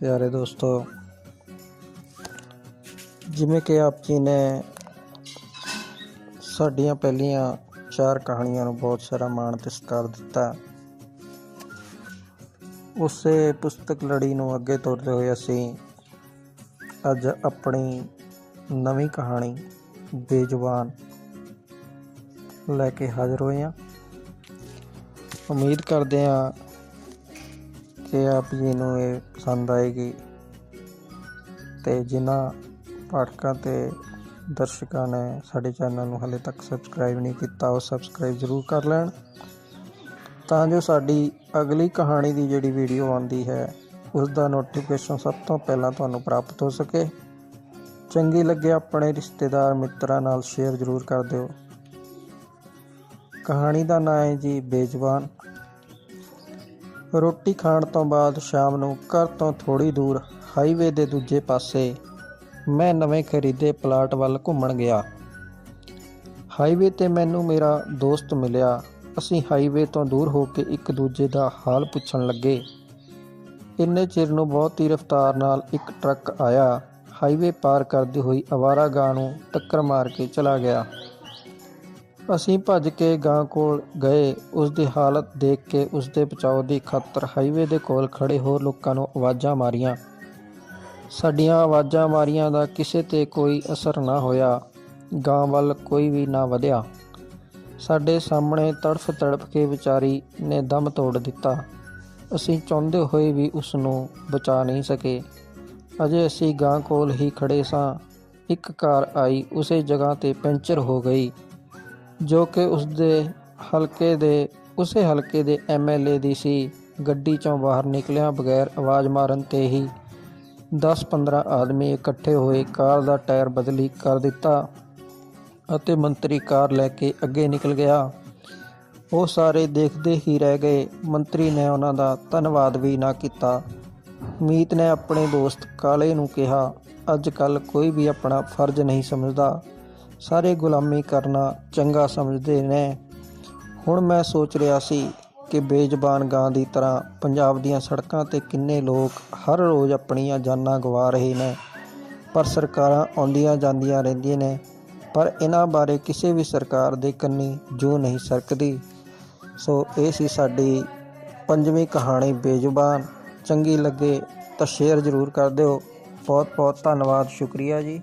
ਪਿਆਰੇ ਦੋਸਤੋ, ਜਿਵੇਂ ਕਿ ਆਪ ਜੀ ਨੇ ਸਾਡੀਆਂ ਪਹਿਲੀਆਂ ਚਾਰ ਕਹਾਣੀਆਂ ਨੂੰ ਬਹੁਤ ਸਾਰਾ ਮਾਣ ਤੇ ਸਤਿਕਾਰ ਦਿੱਤਾ। ਉਸੇ ਪੁਸਤਕ ਲੜੀ ਨੂੰ ਅੱਗੇ ਤੋਰਦੇ ਹੋਏ ਅਸੀਂ ਅੱਜ ਆਪਣੀ ਨਵੀਂ ਕਹਾਣੀ ਬੇਜ਼ੁਬਾਨ ਲੈ ਕੇ ਹਾਜ਼ਰ ਹੋਏ ਹਾਂ। ਉਮੀਦ ਕਰਦੇ ਹਾਂ ਕਿ ਆਪ ਜੀ ਨੂੰ ਇਹ ਪਸੰਦ ਆਏਗੀ ਤੇ ਜਿਨ੍ਹਾਂ ਪਾਠਕਾਂ ਤੇ ਦਰਸ਼ਕਾਂ ਨੇ ਸਾਡੇ ਚੈਨਲ ਨੂੰ ਹਲੇ ਤੱਕ ਸਬਸਕ੍ਰਾਈਬ ਨਹੀਂ ਕੀਤਾ, ਉਹ ਸਬਸਕ੍ਰਾਈਬ ਜ਼ਰੂਰ ਕਰ ਲੈਣ। ਤਾਂ ਜੋ ਸਾਡੀ ਅਗਲੀ ਕਹਾਣੀ ਦੀ ਜਿਹੜੀ ਵੀਡੀਓ ਆਉਂਦੀ ਹੈ ਉਸ ਦਾ ਨੋਟੀਫਿਕੇਸ਼ਨ ਸਭ ਤੋਂ ਪਹਿਲਾਂ ਤੁਹਾਨੂੰ ਪ੍ਰਾਪਤ ਹੋ ਸਕੇ। ਚੰਗੀ ਲੱਗੇ ਆਪਣੇ ਰਿਸ਼ਤੇਦਾਰ ਮਿੱਤਰਾਂ ਨਾਲ ਸ਼ੇਅਰ ਜ਼ਰੂਰ ਕਰ ਦਿਓ। ਕਹਾਣੀ ਦਾ ਨਾਮ ਹੈ ਜੀ, ਬੇਜ਼ਬਾਨ। ਰੋਟੀ ਖਾਣ ਤੋਂ ਬਾਅਦ ਸ਼ਾਮ ਨੂੰ ਘਰ ਤੋਂ ਥੋੜੀ ਦੂਰ ਹਾਈਵੇ ਦੇ ਦੂਜੇ ਪਾਸੇ ਮੈਂ ਨਵੇਂ ਖਰੀਦੇ ਪਲਾਟ ਵੱਲ ਘੁੰਮਣ ਗਿਆ। ਹਾਈਵੇ ਤੇ ਮੈਨੂੰ ਮੇਰਾ ਦੋਸਤ ਮਿਲਿਆ। ਅਸੀਂ ਹਾਈਵੇ ਤੋਂ ਦੂਰ ਹੋ ਕੇ ਇੱਕ ਦੂਜੇ ਦਾ ਹਾਲ ਪੁੱਛਣ ਲੱਗੇ। ਇੰਨੇ ਚਿਰ ਨੂੰ ਬਹੁਤ ਹੀ ਰਫ਼ਤਾਰ ਨਾਲ ਇੱਕ ਟਰੱਕ ਆਇਆ। ਹਾਈਵੇ ਪਾਰ ਕਰਦੀ ਹੋਈ ਅਵਾਰਾ ਗਾਂ ਨੂੰ ਟੱਕਰ ਮਾਰ ਕੇ ਚਲਾ ਗਿਆ। ਅਸੀਂ ਭੱਜ ਕੇ ਗਾਂ ਕੋਲ ਗਏ। ਉਸ ਦੀ ਹਾਲਤ ਦੇਖ ਕੇ ਉਸ ਦੇ ਬਚਾਓ ਦੀ ਖਾਤਰ ਹਾਈਵੇ ਦੇ ਕੋਲ ਖੜੇ ਹੋਰ ਲੋਕਾਂ ਨੂੰ ਆਵਾਜ਼ਾਂ ਮਾਰੀਆਂ। ਸਾਡੀਆਂ ਆਵਾਜ਼ਾਂ ਮਾਰੀਆਂ ਦਾ ਕਿਸੇ ਤੇ ਕੋਈ ਅਸਰ ਨਾ ਹੋਇਆ। ਗਾਂ ਵੱਲ ਕੋਈ ਵੀ ਨਾ ਵਧਿਆ। ਸਾਡੇ ਸਾਹਮਣੇ ਤੜਫ ਤੜਫ ਕੇ ਵਿਚਾਰੀ ਨੇ ਦਮ ਤੋੜ ਦਿੱਤਾ। ਅਸੀਂ ਚਾਹੁੰਦੇ ਹੋਏ ਵੀ ਉਸ ਨੂੰ ਬਚਾ ਨਹੀਂ ਸਕੇ। ਅਜੇ ਅਸੀਂ ਗਾਂ ਕੋਲ ਹੀ ਖੜੇ ਸਾਂ। ਇੱਕ ਕਾਰ ਆਈ, ਉਸੇ ਜਗ੍ਹਾ ਤੇ ਪੈਂਚਰ ਹੋ ਗਈ। ਜੋ ਕਿ ਉਸ ਦੇ ਹਲਕੇ ਦੇ, ਉਸੇ ਹਲਕੇ ਦੇ ਐਮਐਲਏ ਦੀ ਸੀ। ਗੱਡੀ ਚੋਂ ਬਾਹਰ ਨਿਕਲਿਆਂ ਬਗੈਰ ਆਵਾਜ਼ ਮਾਰਨ ਤੇ ਹੀ 10-15 ਆਦਮੀ ਇਕੱਠੇ ਹੋਏ ਕਾਰ ਦਾ ਟਾਇਰ ਬਦਲੀ ਕਰ ਦਿੱਤਾ ਅਤੇ ਮੰਤਰੀ ਕਾਰ ਲੈ ਕੇ ਅੱਗੇ ਨਿਕਲ ਗਿਆ। ਉਹ ਸਾਰੇ ਦੇਖਦੇ ਹੀ ਰਹਿ ਗਏ। ਮੰਤਰੀ ਨੇ ਉਹਨਾਂ ਦਾ ਧੰਨਵਾਦ ਵੀ ਨਾ ਕੀਤਾ। ਮੀਤ ਨੇ ਆਪਣੇ ਦੋਸਤ ਕਾਲੇ ਨੂੰ ਕਿਹਾ, ਅੱਜ ਕੱਲ ਕੋਈ ਵੀ ਆਪਣਾ ਫਰਜ਼ ਨਹੀਂ ਸਮਝਦਾ। ਸਾਰੇ ਗੁਲਾਮੀ ਕਰਨਾ ਚੰਗਾ ਸਮਝਦੇ ਨੇ। ਹੁਣ ਮੈਂ ਸੋਚ ਰਿਹਾ ਸੀ ਕਿ ਬੇਜ਼ਬਾਨ ਗਾਂ ਦੀ ਤਰ੍ਹਾਂ ਪੰਜਾਬ ਦੀਆਂ ਸੜਕਾਂ ਤੇ ਕਿੰਨੇ ਲੋਕ ਹਰ ਰੋਜ਼ ਆਪਣੀਆਂ ਜਾਨਾਂ ਗਵਾ ਰਹੇ ਨੇ। ਪਰ ਸਰਕਾਰਾਂ ਆਉਂਦੀਆਂ ਜਾਂਦੀਆਂ ਰਹਿੰਦੀਆਂ ਨੇ, ਪਰ ਇਹਨਾਂ ਬਾਰੇ ਕਿਸੇ ਵੀ ਸਰਕਾਰ ਦੇ ਕੰਨੀ ਜੋ ਨਹੀਂ ਸਰਕਦੀ। ਸੋ ਇਹ ਸੀ ਸਾਡੀ ਪੰਜਵੀਂ ਕਹਾਣੀ ਬੇਜ਼ੁਬਾਨ। ਚੰਗੀ ਲੱਗੇ ਤਾਂ ਸ਼ੇਅਰ ਜ਼ਰੂਰ ਕਰ ਦਿਓ। ਬਹੁਤ ਬਹੁਤ ਧੰਨਵਾਦ, ਸ਼ੁਕਰੀਆ ਜੀ।